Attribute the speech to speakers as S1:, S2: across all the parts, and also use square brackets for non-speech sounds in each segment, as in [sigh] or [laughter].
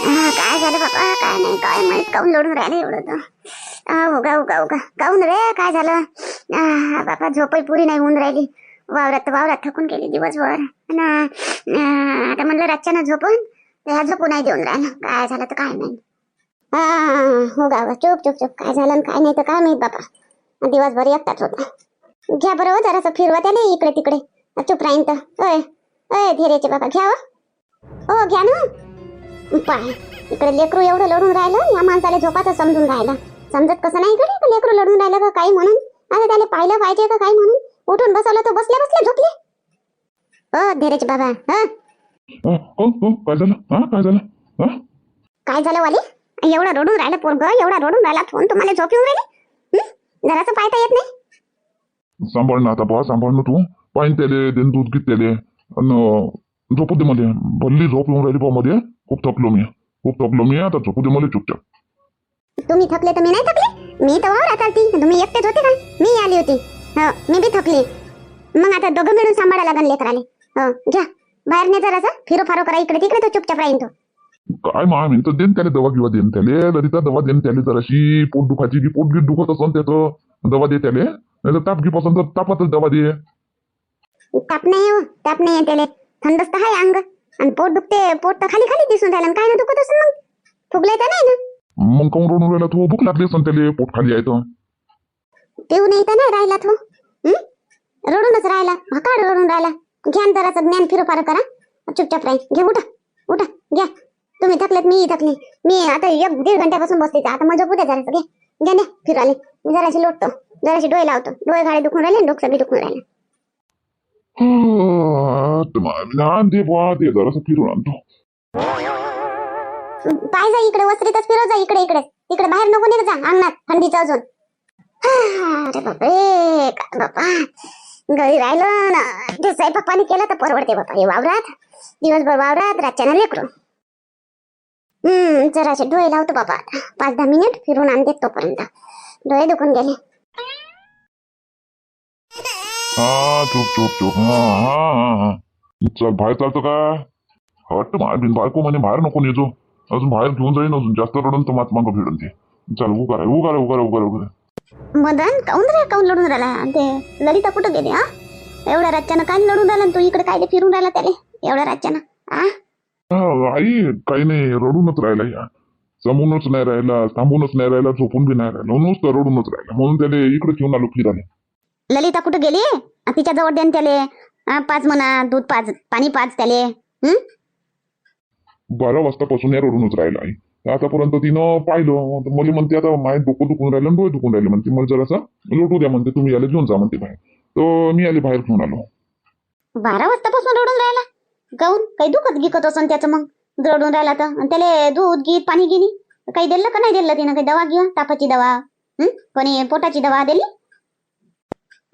S1: काय झालं बाबा? काय नाही काय माहीत काऊन लढून राहिले एवढं तर? उगा उगा उगा. काऊन रे? काय झालं? बाबा झोपही पुरी नाही होऊन राहिली. वावरात वावरात थकून गेली दिवसभर. ना आता म्हणलं रातच्यानं झोपून ह्या झोपून नाही देऊन राहिलं. काय झालं तर काय नाही हा उगा चुप चुप चुप. काय झालं काय नाही तर काय माहीत बाबा? दिवसभर एकटाच होता. घ्या बरं हो जरासं फिरवा त्याला इकडे तिकडे. चुप राहीन तर. अय अय धीरेचे बाबा घ्या हो, हो घ्या ना. पाय इकडे लेकरू एवढं लढून राहिलं या माणसाला झोपाचं समजून राहिलं. समजत कसं नाही इकडे? लेकरू लढून राहिलं का काही म्हणून? आता त्याला पाहिलं पाहिजे का काही म्हणून? उठून बसवलं तर बसले बसले झोपले. बाबा हा
S2: अ, हो हो काय झालं? हा काय झालं? हा
S1: काय झालं वाले? एवढा रडून राहिला पोरग एवढा रडून राहिला फोन तुम्हाला झोप येऊन राहिली हं? जरासं पाहता येत नाही?
S2: सांभाळ ना आता बा सांभाळ ना तू. पाहिन त्याले देन दूध घेत त्याले. अन झोपू दे मध्ये भल्ली झोप येऊन राहिली बा मध्ये खूप थकलो मी. खूप थकलो मी आता झोपू दे मला चुपचाप.
S1: तुम्ही थकले तर मी नाही थकले. मी तर वावरात आलती तुम्ही एकटेच होते का? मी आली होती. हो मी बी थकली. मग आता दोघं मिळून सांभाळायला लागले लेकराले. हो घ्या बाहेर नाही जरासा. फिरो फारो करा इकडे तिकडे तो चुपचाप राहीन तो.
S2: काय मा मी तर देन त्याले दवा किंवा देन त्याले. ललिता दवा देन त्याले जराशी. पोट दुखायची की पोट गीट दुखत असन त्याचं. दवा दे त्याले. नाही तर ताप घे पसंत तर तापातच दवा दे.
S1: ताप नाही हो. ताप नाही त्याले. थंडच तर आहे अंग. आणि पोट दुखते पोट तर खाली खाली दिसून राहिलं. आणि काय ना दुखत असेल मग? फुगलंय तर नाही ना?
S2: मग काऊन रडून राहिला तू? भूक लागली असन त्याले पोट खाली आहे तर.
S1: पिऊ नाही तर नाही राहिला तो. हं? रडूनच राहिला. भकाड रडून राहिला. घ्या न जरासं ज्ञान फिरोफार करा. चुपचाप राहील घे उठा. उठा. घ्या. तुम्ही थकलेत मी थकली. मी आता एक दीड घंट्यापासून बसते इथं. आता मजा पुढे जरासं. घे घ्या ना फिराले मी जराशी लोटतो. जराशी डोळे लावतो. डोळे गाडी दुखून राहिले डोकं बी दुखून राहिलं.
S2: ना दे बुवा दे जरासं फिरून आणतो
S1: पाय जा इकडे वस्त्रीतच फिरव जा इकडे इकडे. इकडे बाहेर नको निघ जा अंगणात थंडीचं अजून. [sighs] अरे बापरे काय बापा. घरी राहिलं ना ते स्वयंपाक पाणी केलं तर परवडते बापा. हे वावरात दिवसभर वावरात रातच्यानं लेकरू. हम्म जरासे डोळे लावतो बाबा आता. पाच दहा मिनिट फिरून आणते तोपर्यंत. डोळे दुखून गेले.
S2: हा चुप चुप चुप. हा हा हा. चल बाहेर चालतो का? हट बिन बायको म्हणे बाहेर नको नेजो. अजून बाहेर घेऊन जाईन अजून. जास्त रडून तर मात मागं फिरून ते. चल उगा रे उगा रे उगा रे उगा रे
S1: मदन काऊन रे काऊन लढून राहिला? ते ललिता कुठं गेली हा? एवढ्या रातच्यानं काय लढून राहिला आणि तू इकडे काय फिरून राहिला त्याले? एवढ्या रातच्यानं आ
S2: हा, आई काही नाही रडूनच राहिला या. जमूनच नाही राहिला थांबूनच नाही राहिला झोपून बी नाही राहिला. तर रडूनच राहिला. म्हणून त्याला इकडे घेऊन आलो फिरायला.
S1: ललिता कुठं गेली? तिच्या जवळ देन त्याले. आ, पाच म्हणा दूध पाच पाणी पाच त्याले?
S2: बारा वाजतापासून या रडूनच राहिला आई आतापर्यंत तिनं पाहिलं मला म्हणते आता माय डोकं दुखून राहिलं डोळे दुखून राहिले म्हणते. मला जरासा लोटू द्या म्हणते तुम्ही याला घेऊन जा म्हणते बाहेर. तर मी आले बाहेर घेऊन आलो.
S1: बारा वाजतापासून रडून राहिला? काऊन? काही दुखत गिकत असन त्याचं मग? रडून राहिला तर? त्याले दूध गीत पाणी गिनी काही दिलं का नाही दिलं तिनं? काही दवा घेऊन तापाची दवा? कोणी पोटाची दवा दिली?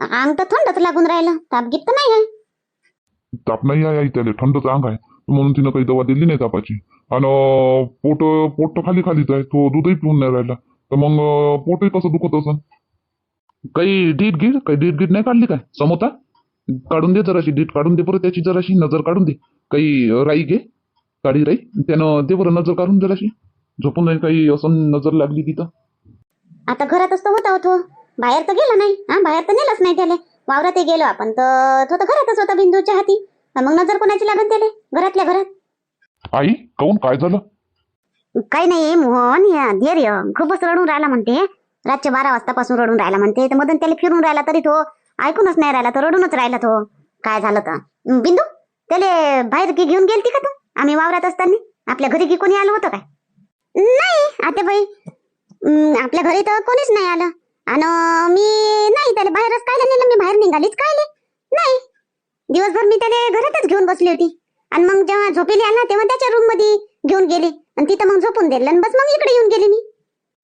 S1: अंग तर थंडच लागून राहिलं. ताप गीत तर नाही आहे.
S2: ताप नाही आहे आई त्याला. थंडचं अंग आहे. म्हणून तिनं काही दवा दिली नाही तापाची. आणि पोट पोट तर खाली खालीच आहे. तो दूधही पिऊन नाही राहिला. तर मग पोटही कसं दुखत असन? काही डीट गिट? काही डीट गिट नाही काढली काय? समोता? काढून दे जराशी. डीट काढून दे परत त्याची जराशी. नजर काढून दे. काही राई घे. काळी राई. त्यानं दे बरं नजर काढून जराशी. झोपून नाही काही असं नजर लागली तिथं
S1: आता घरातच तर होता हो तो. बाहेर तर गेला नाही. हा बाहेर तर नेलंच नाही त्याले. वावरातही गेलो आपण तर तो तर घरातच होता बिंदूच्या हाती. मग नजर कोणाची लागन त्याले? घरातल्या घरात.
S2: आई काऊन काय झालं?
S1: काही नाही मोहन या धैर्य. खूपच रडून राहिला म्हणते. रातचे बारा वाजतापासून रडून राहिला म्हणते. तर मधून त्याला फिरून राहिला तरी तो ऐकूनच नाही राहिला तो रडूनच राहिला तो. काय झालं तर? बिंदू त्याले बाहेर की घेऊन गेलती का तू? आम्ही वावरात असताना? आपल्या घरी की कोणी आलं होतं काय? नाही आता बाई आपल्या घरी तर कोणीच नाही आलं. आणि मी नाही त्याला बाहेरच काय नेलं मी बाहेर निघालीच काय नाही. दिवसभर मी त्याला घरातच घेऊन बसली होती. आणि मग जेव्हा झोपेली आला तेव्हा त्याच्या रूममध्ये घेऊन गेली. आणि तिथं मग झोपून दिलं. आणि बस मग इकडे येऊन गेली मी.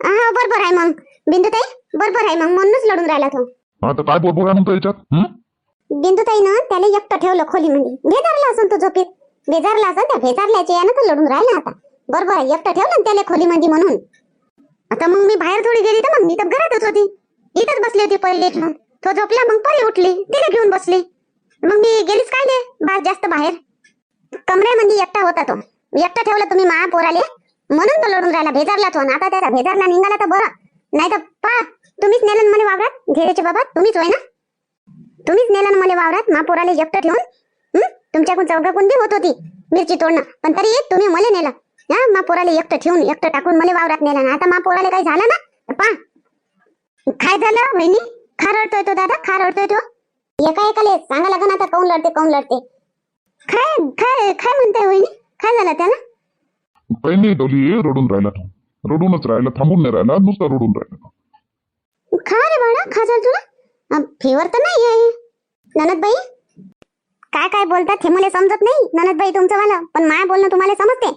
S1: हा बरोबर आहे मग. बिंदुताई बरोबर आहे मग. म्हणूनच लढून राहिला तो.
S2: आता काय बरोबर आहे म्हणतो याच्यात?
S1: बिंदुताई ना त्याला एकटं ठेवलं खोलीमध्ये बेजारला असं तो झोपेत. बेजारला असं त्या बेजारल्याच्या यानं तो लढून राहिला आता. बरोबर आहे एकटं ठेवलं त्याला खोलीमध्ये म्हणून. आता मग मी बाहेर थोडी गेली तर मग मी तर घरातच होती. इथंच बसली होती पहिले तो झोपला मग परी उठली. तिला घेऊन बसली. मग मी गेलीच काय नाही? बाहेर जास्त बाहेर. कमऱ्यामध्ये एकटा होता तो. एकटा ठेवला तुम्ही मा पोराले? म्हणून तो लढून राहिला भेजारला तो. आता त्याचा भेजारला निघाला तर बरं. नाही तर पा तुम्हीच नेलं ना मला वावरात? धीरेचे बाबा तुम्हीच होय ना? तुम्हीच नेलं ना मला वावरात? मा पोराले एकटं ठेवून? तुमच्याकडून चौघाकून बी होत होती मिरची तोडणं. पण तरी तुम्ही मला नेलं. हा मा पोराला एकटं ठेवून एकटं टाकून मला वावरात नेलं ना. आता मा पोराला काही झालं ना? पा. काय झालं वहिनी? खा रडतोय तो दादा खा रडतोय तो. एका एकाले सांगा लागन आता काऊन लढते काऊन लढते? काय काय काय म्हणताय वहिनी. काय झालं त्याला?
S2: काही नाही डोली रडून राहिला तो. रडूनच राहिला थांबून नाही राहिला नुसता रडून राहिला.
S1: खा रे बाळा खा जर तुला फेवर तर नाही आहे. ननदबाई? काय काय बोलतात हे मला समजत नाही. ननदबाई तुमचं मला पण माय बोलणं तुम्हाला समजते.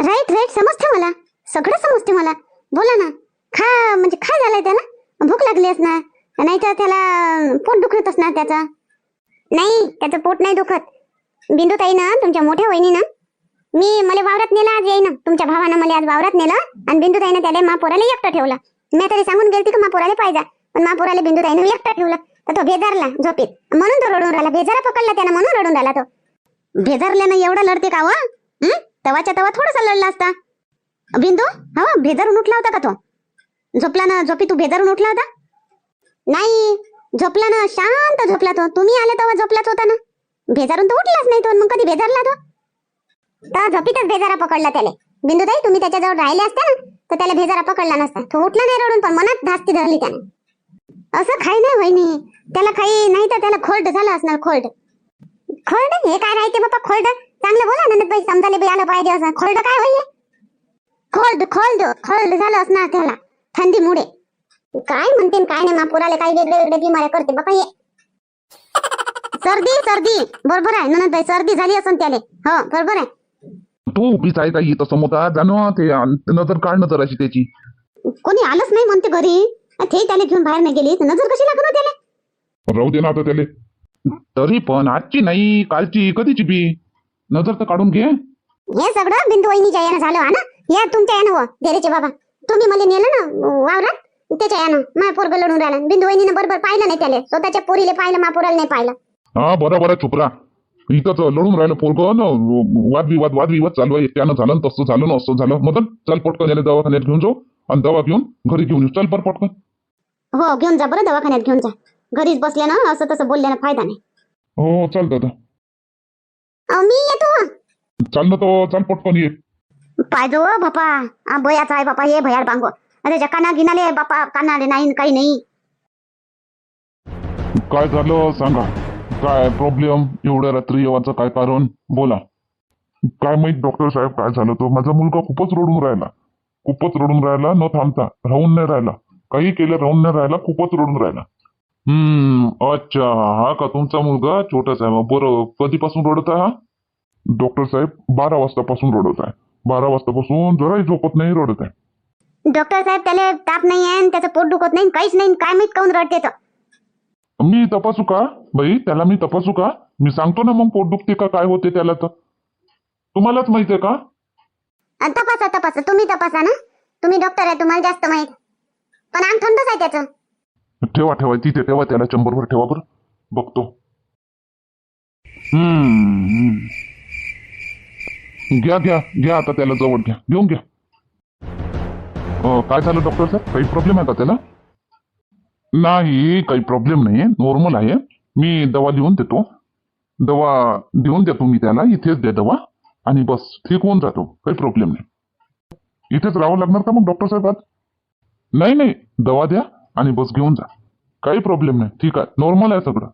S1: राईट राईट समजते मला. सगळं समजते मला. बोला ना. खा म्हणजे काय झालंय त्याला भूक लागली असणार. नाही तर त्याला पोट दुखत असणार त्याचं. नाही त्याचं पोट नाही दुखत. बिंदुताई ना तुमच्या मोठ्या वहिनीनं मी मला वावरात नेलं आज येईन तुमच्या भावानं मला आज वावरात नेलं आणि बिंदुताईनं त्याला मा पोराला एकटं ठेवलं. मी तरी सांगून गेलती का मा पोराला पाहिजे. पण मा पोराला बिंदुताईनं एकटं ठेवलं. तर तो बेजारला झोपेत. म्हणून तो रडून राहिला. बेजारा पकडला त्यानं म्हणून रडून राहिला तो. बेजारल्यानं एवढं लढते का हो? व तवाच्या तवा थोडासा लढला असता. बिंदू हा भेदरून उठला होता का तो? झोपला ना झोपी तू भेदरून उठला होता? नाही झोपला ना शांत झोपला तो. तुम्ही आले तेव्हा झोपलाच होता ना. भेजारून तर उठलाच नाही तो मग कधी भेजारला तो? तर झोपीतच भेजारा पकडला त्याला. बिंदुताई तुम्ही त्याच्याजवळ राहिले असते ना तर त्याला भेजारा पकडला नसता. तो उठला नाही रडून पण मनात धास्ती धरली त्याने. असं खाई नाही वहिनी. त्याला खाई नाही तर त्याला खोल्ड झालं असणार खोल्ड. खोल्ड? हे काय राहते बाबा खोल्ड? चांगलं बोला नंदबाई समजायला बी आलं पाहिजे असं. खोल्ड काय होईल? खोल्ड खोल्ड खोल्ड झालं असणार त्याला. थंडीमुळे. काय म्हणते न काय नाही महापुराला काही वेगळे वेगळे बिमाऱ्या करते. बाबा हे. सर्दी सर्दी. बरोबर आहे. नंदबाई सर्दी झाली असून त्याले. हो बरोबर आहे.
S2: तू उभीच आहे का इथं समोर जाणं ते अन- नजर काढणं जराशी त्याची.
S1: कोणी आलंच नाही म्हणते घरी. ते त्याला घेऊन बाहेर नाही गेली. तर नजर कशी लागून हो त्याला?
S2: राहू दे ना आता त्याले. तरी पण आजची नाही कालची कधीची बी? नजर तर काढून घे.
S1: हे सगळं बिंदू वहिनीच्या यानं झालं हा ना? या तुमच्या यानं हो देरेचे बाबा. तुम्ही मला नेलं ना वावरात? त्याच्या यानं माझ्या पोरग लढून राहिला. बिंदू वहिनीनं बरोबर पाहिलं नाही त्याला. स्वतःच्या पोरीले पाहिलं महापुराला नाही पाहिलं.
S2: हा बरं बरं चुपरा. इथंच लढून राहिलं पोरग ना वादविवाद वादविवाद चालू आहे. त्यानं झालं न तसं झालं न असं झालं. मदन चल पटकन याला दवाखान्यात घेऊन जाऊ आणि दवा घेऊन घरी घेऊन येऊ. चल बरं पटकन.
S1: हो घेऊन जा बरं दवाखान्यात घेऊन जा. घरीच बसल्या ना असं तसं बोलल्यानं फायदा नाही.
S2: हो चाल दादा.
S1: मी येतो.
S2: चाल ना तो चाल पटकन ये.
S1: पाहिजे बापा. हा बयाचा आहे बापा हे भयाड बांगो त्याच्या काना गिनाले बापा कानाले नाही काही नाही.
S2: काय झालं सांगा. काय प्रॉब्लेम एवढ्या रात्री येवाचं काय कारण? बोला. काय माहीत डॉक्टर साहेब काय झालं तो? माझा मुलगा खूपच रडून राहिला. खूपच रडून राहिला न थांबता. राहून नाही राहिला. काही केलं राहून नाही राहिला खूपच रडून राहिला. हम्म अच्छा हा का तुमचा मुलगा? छोटाच आहे. मग बरं कधीपासून रडत आहे हा? डॉक्टर साहेब बारा वाजतापासून रडत आहे. बारा वाजतापासून जराही झोपत नाही रडत आहे.
S1: डॉक्टर साहेब त्याला ताप नाही आहे आणि त्याचं पोट दुखत नाही काहीच नाही काय माहीत काऊन रडते तर
S2: मी तपासू का? बाई त्याला मी तपासू का? मी सांगतो ना मग पोट दुखते का काय होते त्याला तर. तुम्हालाच माहिती आहे का?
S1: तपासा तपासा. तुम्ही तपासा ना. तुम्ही डॉक्टर आहे तुम्हाला जास्त माहीत. पण अंग थंडच आहे त्याचं.
S2: ठेवा ठेवा तिथे ठेवा त्याला चंबरभर ठेवा बरं. बघतो. हम्म घ्या घ्या घ्या आता त्याला जवळ घ्या. घेऊन घ्या. काय झालं डॉक्टर साहेब? काही प्रॉब्लेम आहे का त्याला? नाही काही प्रॉब्लेम नाही नॉर्मल आहे. मी दवा लिहून देतो. दवा देऊन द्या तुम्ही त्याला. इथेच द्या दवा. आणि बस ठीक होऊन जातो. काही प्रॉब्लेम नाही. इथेच राहावं लागणार का मग डॉक्टर साहेब? आज? नाही नाही. दवा द्या. आणि बस घेऊन जा. काही प्रॉब्लेम नाही. ठीक आहे. नॉर्मल आहे सगळं.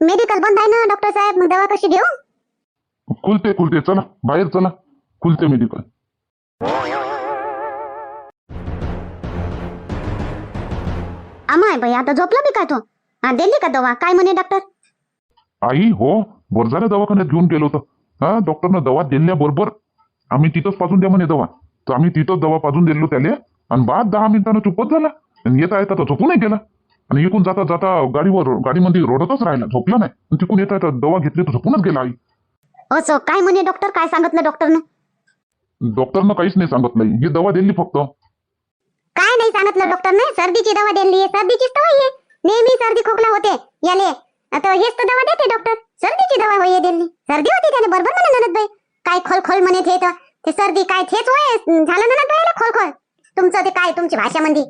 S1: मेडिकल बंद आहे ना डॉक्टर साहेब? मग दवा कशी घेऊ?
S2: खुलते खुलते. चला. बाहेर चला. खुलते मेडिकल
S1: अमाय बाई आता झोपला बी का तो? हा दिली का दवा? काय म्हणे डॉक्टर
S2: आई हो. बरं दवाखान्यात घेऊन गेलो होतं. हा डॉक्टरनं दवा दिल्याबरोबर आम्ही तिथंच पाजून द्या म्हणे दवा. तर आम्ही तिथंच दवा पाजून दिलो त्याला. आणि बाद दहा मिनिटानं चुपच झाला. आणि येता येता तो झोपूनही गेला. आणि इकून जाता जाता गाडीवर गाडीमध्ये रोडतच राहिला झोपला नाही. आणि तिकून येता येता दवा घेतली तर झोपूनच गेला आई.
S1: असं काय म्हणे डॉक्टर काय सांगितलं डॉक्टरनं
S2: डॉक्टरनं काहीच नाही सांगितलं ही दवा दिली फक्त.
S1: काय नाही सांगितलं डॉक्टरने सर्दीची दवा दिली सर्दीचीच दवा आहे. नेहमी सर्दी खोकला होते. याले आता हेच तर दवा देते डॉक्टर सर्दीची दवा होई दिली सर्दी होती त्याने. बरोबर म्हणे ननद बाई काय खोल खोल म्हणे ते तर. ते सर्दी काय तेच होय. झालं ना ना खोल खोल तुमचं ते काय तुमची भाषामध्ये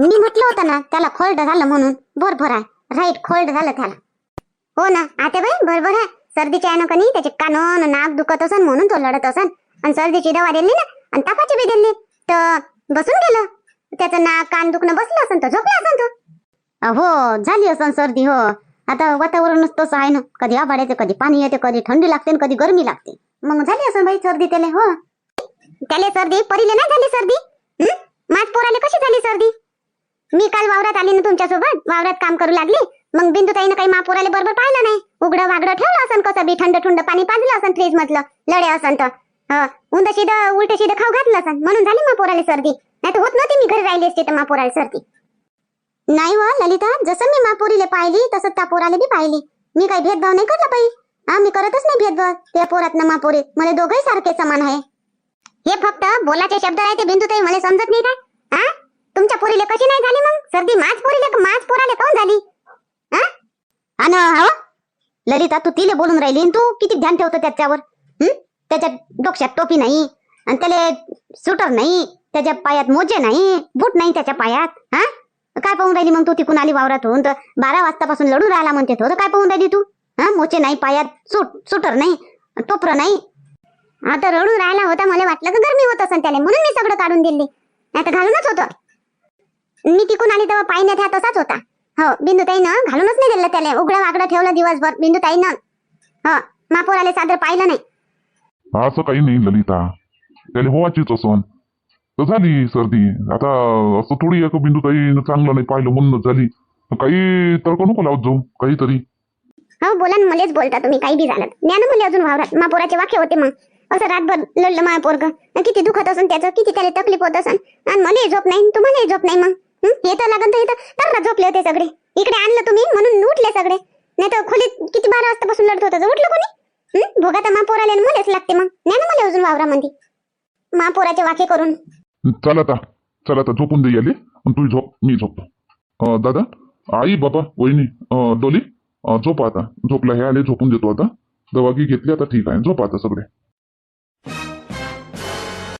S1: मी म्हटलं होतं ना त्याला खोल्ड झालं म्हणून. भरभर आहे. राईट खोल्ड झालं त्याला. हो ना आता बाई बरोबर आहे. सर्दीच्या यानं कनी त्याचे कान नाक दुखत असन म्हणून तो लढत असन. आणि सर्दीची दवा दिली ना आणि तापाची बी दिली. तर बसून गेलं. त्याचं नाक कान दुखणं बसलं असन तर झोपला असन तो. हो झाली असन सर्दी हो. आता वातावरणच तसं आहे ना. कधी आभाळ येते कधी पाणी येते कधी थंडी लागते कधी गरमी लागते. मग झाली असं बाई सर्दी त्याला हो. त्याला सर्दी परीले नाही झाली सर्दी? मात माझ पोराले कशी झाली सर्दी? मी काल वावरात आली ना तुमच्यासोबत वावरात काम करू लागली मग बिंदुताईनं काही महापोराले बरोबर पाहिलं नाही. उघडं वागडं ठेवलं असं कसं बी थंड थंड पाणी पाजलं असं फ्रीज मधलं लढे असं तर उंद शिद उलट शिद खाऊ घातलं असं म्हणून झाली महापोराले सर्दी. नाही तर होत नव्हती मी घरी राहिली असते तर सर्दी. नाही व ललिता जसं मी महापोरीले पाहिली तसं त्या पोराले बी पाहिली. मी काही भेदभाव नाही करला बाई. हा मी करतच नाही भेदभाव. त्या पोरात ना महापोरी. मला दोघही सारखे समान आहे. हे फक्त बोलाचे शब्द आहे ते बिंदू ताई मला समजत नाही काय? हा? तुमच्या पोरीले कशी नाही झाली मग? सर्दी माझ पोरीले माझ पोराले काऊन झाली? हा? अन हा ललिता तू तिले बोलून राहिली तू? किती ध्यान ठेवतो त्याच्यावर? हम्म त्याच्या डोक्यात टोपी नाही आणि त्याला सुटर नाही त्याच्या पायात मोजे नाही बूट नाही त्याच्या पायात हा? काय पाहून राहिली मग तू तिकून आली वावरात होऊन तर बारा वाजतापासून लढून राहिला म्हणते तो काय पाहून राहिली तू? हा? मोचे नाही पायात सूट सुटर नाही टोपर नाही. आता रडून राहिला होता मला वाटलं की गरमी होत असेल त्याला म्हणून मी सगळं काढून दिली. नाही तर घालूनच होतं. मी तिकून आली तेव्हा पाहिण्यात हा तसाच होता. हो बिंदुताईनं घालूनच नाही दिलं त्याला. उघडं वागडं ठेवलं दिवसभर बिंदुताईनं. हो महापोराले सादर पाहिलं नाही.
S2: असं काही नाही ललिता. त्याला होवाचीच असन. तर झाली सर्दी. आता असं थोडी एक बिंदुताई चांगलं नाही पाहिलं म्हणून झाली. काही तर्क नको लावत जाऊ काहीतरी.
S1: हो बोला ना मलाच बोलता तुम्ही. काही बी झालं ज्ञान मुले अजून वावरात. महापोराचे वाक्य होते मग. असं रातभर लढलं माझं पोरग. किती दुखत असन त्याचं किती त्याला तकलीफ होत असन. आणि मलाही झोप नाही तुम्हालाही झोप नाही मग. हं? हे तर लागन तर इथं तर झोपले होते सगळे. इकडे आणलं तुम्ही म्हणून उठले सगळे. नाही तर खोलीत किती बारा वाजतापासून लढत होतं. उठलं कोणी? भोगात भोगा तर महापोराले मलाच लागते मग. नाही ना मला अजून वावरामध्ये? महापोराचे वाक्य करून.
S2: चल आता. चल आता झोपून दे याले. तू झोप मी झोपतो. दादा आई बाबा वहिनी डोली झोप आता. झोपला हे आले झोपून देतो आता. दवागी घेतली आता ठीक आहे. झोप आता सगळे.